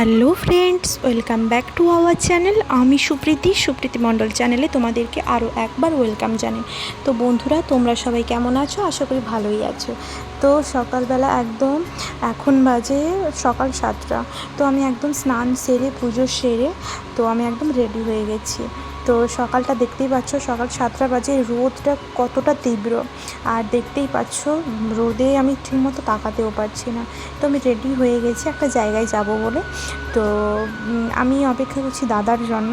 Hello friends, welcome back to our channel. আমি সুপ্রীতি সুপ্রীতি মণ্ডল চ্যানেলে তোমাদেরকে আরও একবার ওয়েলকাম জানাই। তো বন্ধুরা, তোমরা সবাই কেমন আছো? আশা করি ভালোই আছো। তো সকালবেলা একদম এখন বাজে সকাল সাতটা। তো আমি একদম স্নান সেরে, পুজো সেরে, তো আমি একদম রেডি হয়ে গেছি। তো সকালটা দেখতেই পাচ্ছ, সকাল সাতটা বাজে, রোদটা কতটা তীব্র। আর দেখতেই পাচ্ছ, রোদে আমি ঠিকমতো তাকাতেও পারছি না। তো আমি রেডি হয়ে গেছি একটা জায়গায় যাব বলে। তো আমি অপেক্ষা করছি দাদার জন্য।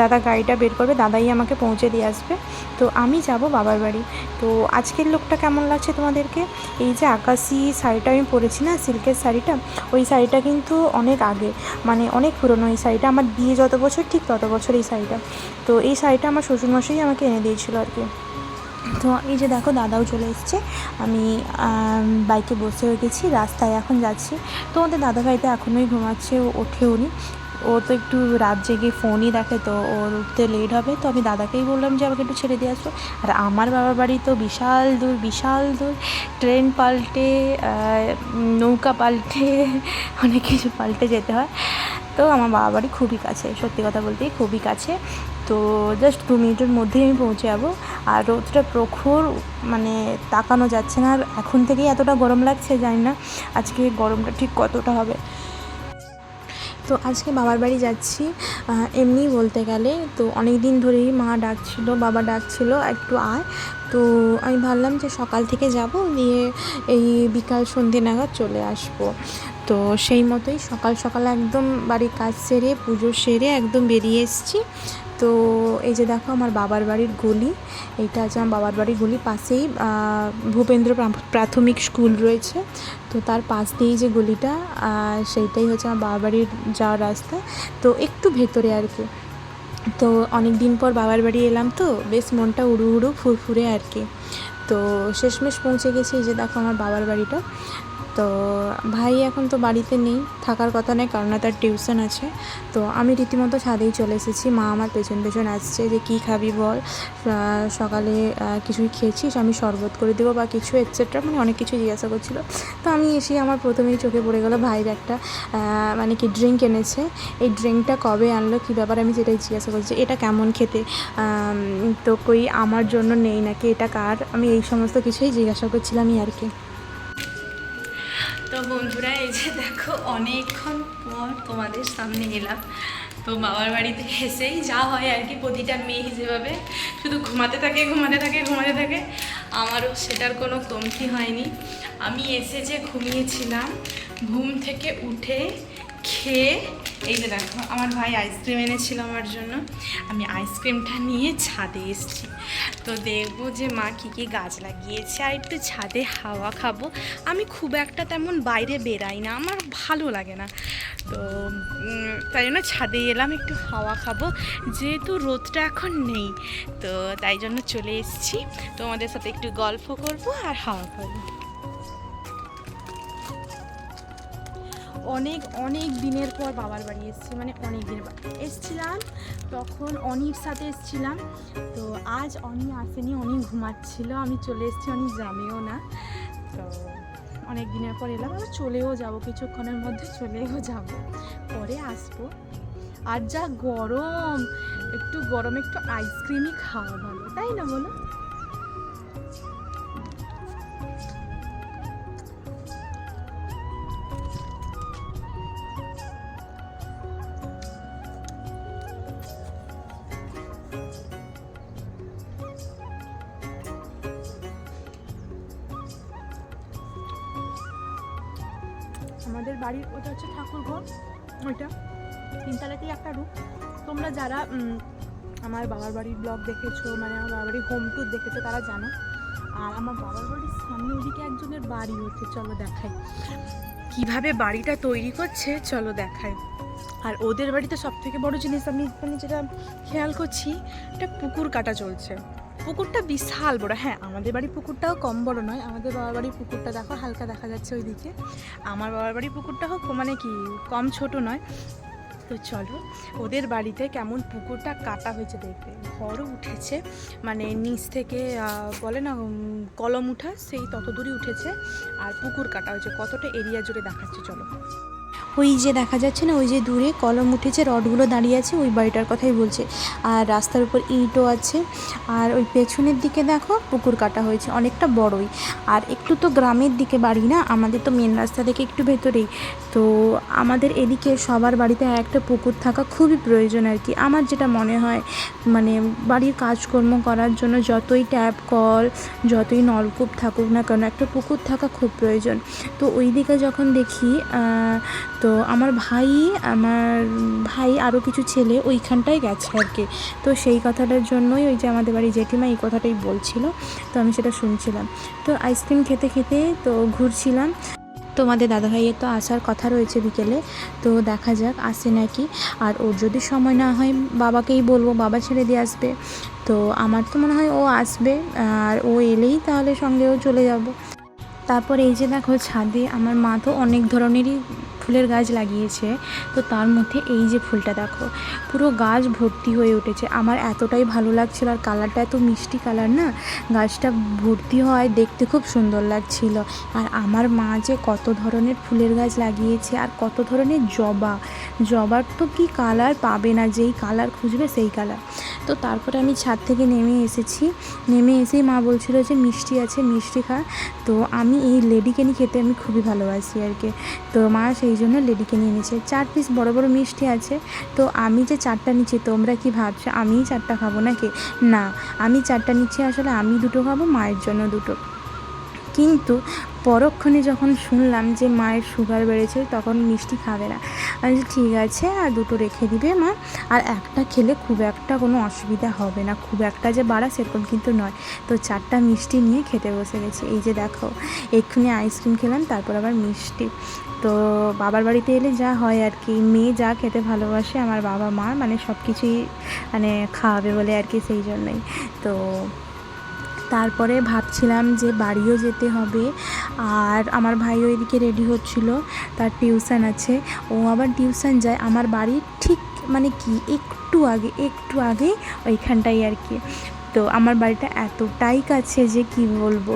দাদা গাড়িটা বের করবে, দাদাই আমাকে পৌঁছে দিয়ে আসবে। তো আমি যাব বাবার বাড়ি। তো আজকের লোকটা কেমন লাগছে তোমাদেরকে? এই যে আকাশি শাড়িটা আমি পরেছি না, সিল্কের শাড়িটা? ওই শাড়িটা কিন্তু অনেক আগে মানে অনেক পুরনো এই শাড়িটা। আমার বিয়ে যত বছর, ঠিক তত বছর এই শাড়িটা। তো এই শাড়িটা আমার শ্বশুরমশাই আমাকে এনে দিয়েছিল আর কি। তো এই যে দেখো, দাদাও চলে এসছে। আমি বাইকে বসে হয়ে গেছি, রাস্তায় এখন যাচ্ছি। তো আমাদের দাদা ভাইটা এখনোই ঘুমাচ্ছে, ও ওঠেও নি। ও তো একটু রাত জেগে ফোনই দেখে, তো ওর উঠতে লেট হবে। তো আমি দাদাকেই বললাম যে, আমাকে একটু ছেড়ে দিয়ে আসো। আর আমার বাবার বাড়ি তো বিশাল দূর বিশাল দূর। ট্রেন পাল্টে নৌকা পাল্টে, অনেক কিছু পাল্টে যেতে হয়। তো আমার বাবা বাড়ি খুবই কাছে, সত্যি কথা বলতেই খুবই কাছে। তো জাস্ট দু মিনিটের মধ্যেই আমি পৌঁছে যাব। আর রোদটা প্রখর মানে তাকানো যাচ্ছে না। আর এখন থেকেই এতটা গরম লাগছে, জানি না আজকে গরমটা ঠিক কতটা হবে। তো আজকে বাবার বাড়ি যাচ্ছি এমনি বলতে গেলে। তো অনেক দিন ধরেই মা ডাকছিল, বাবা ডাকছিল, একটু আয়। তো আমি ভাবলাম যে সকাল থেকে যাব, দিয়ে এই বিকাল সন্ধে নাগাদ চলে আসব। তো সেই মতোই সকাল সকাল একদম বাড়ির কাজ সেরে, পুজো সেরে একদম বেরিয়ে এসেছি। তো এই যে দেখো আমার বাবার বাড়ির গলি, এইটা আছে আমার বাবার বাড়ির গলি, পাশেই ভূপেন্দ্র প্রাথমিক স্কুল রয়েছে। তো তার পাশ দিয়েই যে গলিটা সেইটাই হচ্ছে আমার বাবার বাড়ির যাওয়ার রাস্তা। তো একটু ভেতরে আর কি। তো অনেক দিন পর বাবার বাড়ি এলাম তো, বেশ মনটা উড়ু উড়ু ফুরফুরে আর কি। তো শেষমেশ পৌঁছে গেছি এই যে দেখো আমার বাবার বাড়িটা। তো ভাই এখন তো বাড়িতে নেই, থাকার কথা নেই কারণ তার টিউশন আছে। তো আমি রীতিমতো ছাদেই চলে এসেছি, মা আমার পেছন পেছন আসছে যে কী খাবি বল। সকালে কিছুই খেয়েছিস, আমি শরবত করে দেবো বা কিছু এটসেট্রা মানে অনেক কিছু জিজ্ঞাসা করছিল। তো আমি এসে আমার প্রথমেই চোখে পড়ে গেলো ভাইয়ের একটা মানে কি ড্রিঙ্ক এনেছে। এই ড্রিঙ্কটা কবে আনলো, কী ব্যাপার, আমি সেটাই জিজ্ঞাসা করছি, এটা কেমন খেতে? তো কই, আমার জন্য নেই নাকি, এটা কার? আমি এই সমস্ত কিছুই জিজ্ঞাসা করছিলামই আর কি। বন্ধুরা, এই যে দেখো, অনেকক্ষণ পর তোমাদের সামনে এলাম। তো বাবার বাড়িতে এসেই যা হয় আর কি, প্রতিটা মেয়ে যেভাবে শুধু ঘুমাতে থাকে ঘুমাতে থাকে ঘুমাতে থাকে, আমারও সেটার কোনো কমতি হয়নি। আমি এসে যে ঘুমিয়েছিলাম, ঘুম থেকে উঠে খেয়ে, এই যে দেখো, আমার ভাই আইসক্রিম এনেছিল আমার জন্য। আমি আইসক্রিমটা নিয়ে ছাদে এসেছি। তো দেখব যে মা কী কী গাছ লাগিয়েছে, আর একটু ছাদে হাওয়া খাব। আমি খুব একটা তেমন বাইরে বেরাই না, আমার ভালো লাগে না। তো তাই জন্য ছাদে এলাম, একটু হাওয়া খাব। যেহেতু রোদটা এখন নেই, তো তাই জন্য চলে এসেছি। তোমাদের সাথে একটু গল্প করব আর হাওয়া খাব। অনেক অনেক দিনের পর বাবার বাড়ি এসেছি মানে অনেক দিনের পর। এসছিলাম, তখন অনির সাথে এসছিলাম। তো আজ অনি আসেনি, অনি ঘুমাচ্ছিল, আমি চলে এসেছি, অনি জানেও না। তো অনেক দিনের পর এলাম, আবার চলেও যাব, কিছুক্ষণের মধ্যে চলেও যাব। পরে আসব। আর যা গরম, একটু গরমে একটু আইসক্রিমই খাওয়া ভালো, তাই না বলো? আমাদের বাড়ির, ওটা হচ্ছে ঠাকুর ঘর, ওইটা। তিনতলাতেই একটা রুম তোমরা যারা আমার বাবার বাড়ির ব্লগ দেখেছ মানে আমার বাবার বাড়ির হোম ট্যুর দেখেছ, তারা জানো। আর আমার বাবার বাড়ির সামনে ওদিকে একজনের বাড়ি হচ্ছে, চলো দেখাই। কীভাবে বাড়িটা তৈরি করছে, চলো দেখাই। আর ওদের বাড়িতে সব থেকে বড় জিনিস আমি মানে যেটা খেয়াল করছি, একটা পুকুর কাটা চলছে। পুকুরটা বিশাল বড়। হ্যাঁ আমাদের বাড়ির পুকুরটাও কম বড় নয়। আমাদের বাবার বাড়ির পুকুরটা দেখো, হালকা দেখা যাচ্ছে ওইদিকে। আমার বাবার বাড়ির পুকুরটা হোক মানে কি, কম ছোট নয়। তো চলো, ওদের বাড়িতে কেমন পুকুরটা কাটা হয়েছে দেখবে। ঘরও উঠেছে মানে নিচ থেকে বলে না কলম উঠা, সেই তত দূরই উঠেছে। আর পুকুর কাটা হয়েছে। কতটা এরিয়া জুড়ে দেখাচ্ছে, চলো। ওই যে দেখা যাচ্ছে না ওই যে দূরে কলম উঠেছে রডগুলো দাঁড়িয়ে আছে ওই বাড়িটার কথাই বলছে। আর রাস্তার উপর ইটও আছে। আর ওই পেছনের দিকে দেখো পুকুর কাটা হয়েছে অনেকটা বড়ই। আর একটু তো গ্রামের দিকে বাড়ি না আমাদের তো মেন রাস্তা থেকে একটু ভেতরেই। তো আমাদের এদিকে সবার বাড়িতে একটা পুকুর থাকা খুবই প্রয়োজন আর কি। আমার যেটা মনে হয় মানে বাড়ির কাজকর্ম করার জন্য যতই ট্যাপ কল যতই নলকূপ থাকুক না কেন একটা পুকুর থাকা খুব প্রয়োজন। তো ওই দিকে যখন দেখি আহ, তো আমার ভাই আমার ভাই আরও কিছু ছেলে ওইখানটায় গেছে আর কি। তো সেই কথাটার জন্যই ওই যে আমাদের বাড়ি জেঠিমা এই কথাটাই বলছিল। তো আমি সেটা শুনছিলাম। তো আইসক্রিম খেতে খেতে তো ঘুরছিলাম। তোমাদের দাদাভাইয়ের তো আসার কথা রয়েছে বিকেলে। তো দেখা যাক আসে নাকি। আর ওর যদি সময় না হয়, বাবাকেই বলব, বাবা ছেড়ে দিয়ে আসবে। তো আমার তো মনে হয় ও আসবে। আর ও এলেই তাহলে সঙ্গেও চলে যাব। তারপর এই যে দেখো ছাদে আমার মা তো অনেক ধরনেরই ফুলের গাছ লাগিয়েছে, তো তার মধ্যে এই যে ফুলটা দেখো, পুরো গাছ ভর্তি হয়ে উঠেছে। আমার এতটাই ভালো লাগছিল আর কালারটা এত মিষ্টি কালার না, গাছটা ভর্তি হয় দেখতে খুব সুন্দর লাগছিল। আর আমার মা যে কত ধরনের ফুলের গাছ লাগিয়েছে আর কত ধরনের জবা, জবার তো কি কালার পাবে না, যেই কালার খুঁজবে সেই কালার। তো তারপরে আমি ছাদ থেকে নেমে এসেছি। নেমে এসেই মা বলছিল যে, মিষ্টি আছে, মিষ্টি খা। তো আমি এই লেডিকেনি খেতে আমি খুবই ভালোবাসি আর কি। তো মা সেই জন্য লেডিকেনি এনেছে। চার পিস বড় বড় মিষ্টি আছে। তো আমি যে চারটা নিচ্ছি, তোমরা কি ভাবছ, আমিই চারটা খাব নাকি? না, আমি চারটা নিচ্ছি, আসলে আমি দুটো খাব, মায়ের জন্য দুটো। কিন্তু পরক্ষণে যখন শুনলাম যে মায়ের সুগার বেড়েছে, তখন মিষ্টি খাবে না। আমি ঠিক আছে, আর দুটো রেখে দিবে মা। আর একটা খেলে খুব একটা কোনো অসুবিধা হবে না। খুব একটা যে বাড়া সেরকম কিন্তু নয়। তো চারটা মিষ্টি নিয়ে খেতে বসে গেছি। এই যে দেখো, এক্ষুনি আইসক্রিম খেলাম, তারপর আবার মিষ্টি। তো বাবার বাড়িতে এলে যা হয় আর কি। মেয়ে যা খেতে ভালোবাসে, আমার বাবা মা মানে সব কিছুই মানে খাওয়াবে বলে আর কি, সেই জন্যই। তো তারপরে ভাবছিলাম যে বাড়িও যেতে হবে। আর আমার ভাই ওইদিকে রেডি হচ্ছিল, তার টিউশন আছে। ও আবার টিউশন যায়, আমার বাড়ির ঠিক মানে কি একটু আগে একটু আগে ওইখানটাই আর কি। তো আমার বাড়িটা এতটাই কাছে যে কি বলব,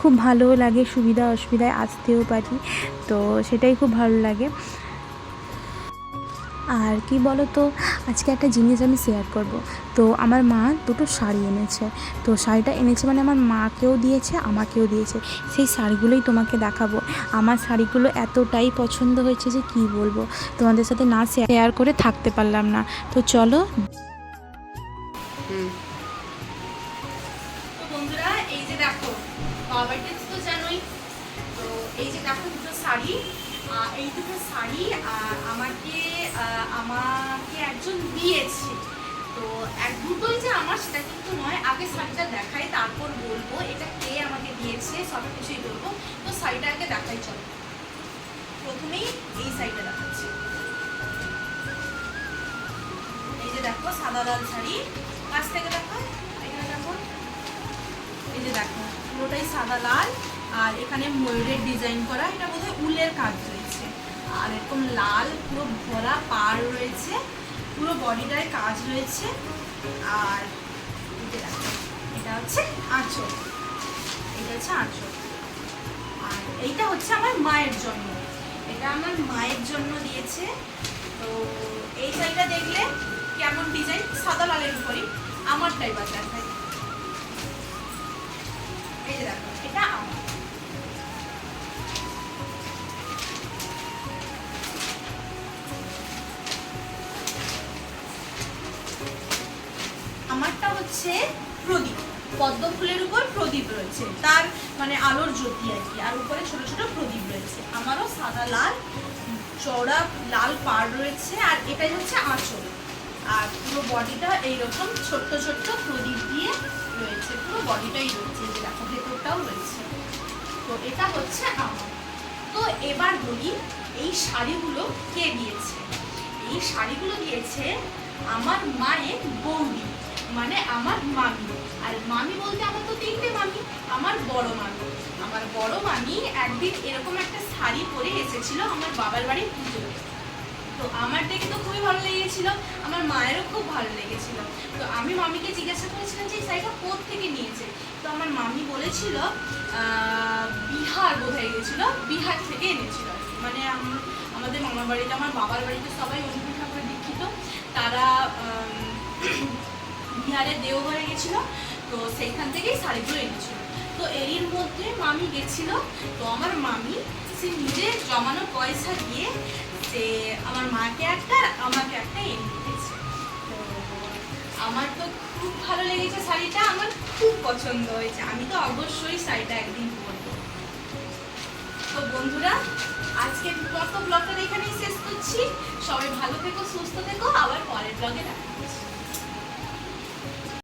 খুব ভালোও লাগে, সুবিধা অসুবিধায় আসতেও পারি। তো সেটাই খুব ভালো লাগে। আর কি বলো তো আজকে একটা জিনিস আমি শেয়ার করব। তো আমার মা দুটো শাড়ি এনেছে। তো শাড়িটা এনেছে মানে আমার মাকেও দিয়েছে আমাকেও দিয়েছে। সেই শাড়িগুলোই তোমাকে দেখাবো। আমার শাড়িগুলো এতটাই পছন্দ হয়েছে যে কি বলব? তোমাদের সাথে না শেয়ার করে থাকতে পারলাম না। তো চলো। বন্ধুরা এই যে দেখো বাবার তো জানোই তো এই যে দেখো দুটো শাড়ি এই দুটো শাড়ি আমাকে আমাকে একজন দিয়েছে। তো এক দুটোই যে আমার, সেটা কিন্তু নয়। আগে শাড়িটা দেখাই, তারপর বলব এটা কে আমাকে দিয়েছে, সব কিছুই বলব। তো শাড়িটা আগে দেখাই, চলো। প্রথমেই এই শাড়িটা দেখাচ্ছি। এই যে দেখো, সাদা লাল শাড়ি। কাছ থেকে দেখো, এখানে দেখো। এই যে দেখো, পুরোটাই সাদা লাল। আর এখানে ময়ূরের ডিজাইন করা, এটা বোধহয় উলের কাজ। আর এরকম লাল, পুরো ভরা পাড় রয়েছে। পুরো বডিটায় কাজ রয়েছে। আর এটা হচ্ছে আঁচল। এটা হচ্ছে আঁচল। আর এইটা হচ্ছে আমার মায়ের জন্য। এটা আমার মায়ের জন্য দিয়েছে। তো এই শাড়িটা দেখলে কেমন ডিজাইন সাদা লালের উপরই। আমারটাই বাজার ভাই এই যে দেখো, এটা আমার। হচ্ছে প্রদীপ। পদ্ম ফুলের উপর প্রদীপ রয়েছে। তার মানে আলোর জ্যোতি আর কি। আর উপরে ছোট ছোট প্রদীপ রয়েছে। আমারও সাদা লাল, চওড়া লাল পাড় রয়েছে আর এটাই হচ্ছে আঁচল। আর পুরো বডিটা এইরকম ছোট্ট ছোট্ট প্রদীপ দিয়ে রয়েছে। পুরো বডিটাই রয়েছে। যে দেখো, ভেতরটাও রয়েছে। তো এটা হচ্ছে আমার। তো এবার বলি, এই শাড়িগুলো কে দিয়েছে? এই শাড়িগুলো দিয়েছে আমার মায়ের বৌদি। মানে আমার মামি। আর মামি বলতে আমার তো তিনটে মামি, আমার বড় মামি। আমার বড় মামি একদিন এরকম একটা শাড়ি পরে এসেছিল আমার বাবার বাড়ির পুজোতে তো আমার দেখে তো খুবই ভালো লেগেছিল, আমার মায়েরও খুব ভালো লেগেছিল। তো আমি মামিকে জিজ্ঞাসা করেছিলাম যে, এই শাড়িটা কোথা থেকে নিয়েছে? তো আমার মামি বলেছিল বিহার বোধহয় গেছিল, বিহার থেকে এনেছিল মানে আম- আমাদের মামার বাড়িতে, আমার বাবার বাড়িতে সবাই অনুকূল ঠাকুরের দীক্ষিত। তারা আম, বিহারে দেওঘরে গেছিল তো সেইখান থেকেই শাড়িগুলো এনেছিল। তো এরই মধ্যে মামি গেছিল তো আমার মামি সে নিজে জমানো পয়সা দিয়ে সে আমার মাকে একটা আমাকে একটা এনে দিয়েছে। তো আমার তো খুব ভালো লেগেছে শাড়িটা আমার খুব পছন্দ হয়েছে। আমি তো অবশ্যই শাড়িটা একদিন পরবো। তো বন্ধুরা আজকের মতো ব্লগটা এখানেই শেষ করছি। সবাই ভালো থেকো সুস্থ থেকো আবার পরের ব্লগে দেখা।